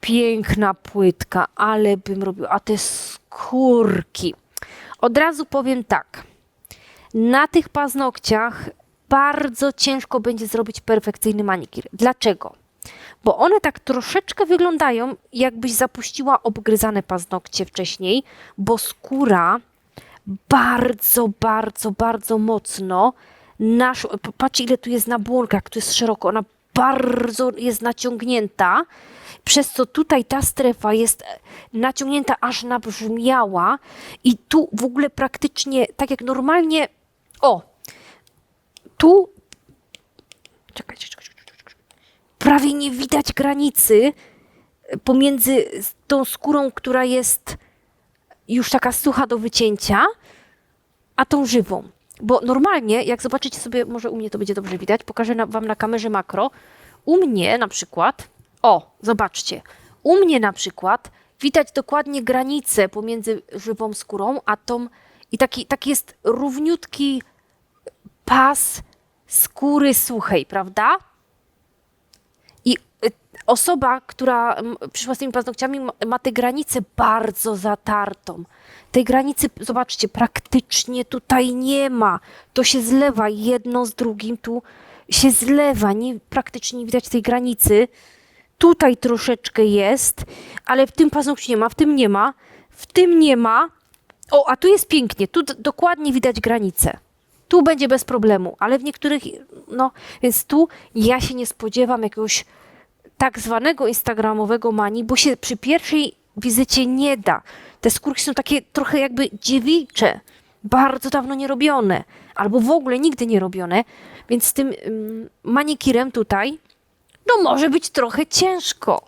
piękna płytka, ale bym robił. A te skórki. Od razu powiem tak. Na tych paznokciach bardzo ciężko będzie zrobić perfekcyjny manikir. Dlaczego? Bo one tak troszeczkę wyglądają, jakbyś zapuściła obgryzane paznokcie wcześniej, bo skóra bardzo, bardzo, bardzo mocno nasz, patrzcie ile tu jest nabłonka, jak tu jest szeroko, ona bardzo jest naciągnięta, przez co tutaj ta strefa jest e, naciągnięta aż nabrzmiała i tu w ogóle praktycznie, tak jak normalnie, o, tu, czekajcie, czekajcie, czekajcie. prawie nie widać granicy pomiędzy tą skórą, która jest już taka sucha do wycięcia, a tą żywą. Bo normalnie, jak zobaczycie sobie, może u mnie to będzie dobrze widać, pokażę Wam na kamerze makro. U mnie na przykład, o, zobaczcie, u mnie na przykład widać dokładnie granicę pomiędzy żywą skórą, a tą, i taki, taki jest równiutki pas skóry suchej, prawda? I y, osoba, która przyszła z tymi paznokciami, ma- ma tę granicę bardzo zatartą. Tej granicy, zobaczcie, praktycznie tutaj nie ma. To się zlewa jedno z drugim, tu się zlewa, nie, praktycznie nie widać tej granicy. Tutaj troszeczkę jest, ale w tym paznokciu nie ma, w tym nie ma, w tym nie ma. O, a tu jest pięknie, tu dokładnie widać granicę. Tu będzie bez problemu, ale w niektórych, no, więc tu ja się nie spodziewam jakiegoś tak zwanego instagramowego mani, bo się przy pierwszej wizycie nie da. Te skórki są takie trochę jakby dziewicze, bardzo dawno nie robione, albo w ogóle nigdy nie robione, więc z tym ym, manikirem tutaj, no może być trochę ciężko.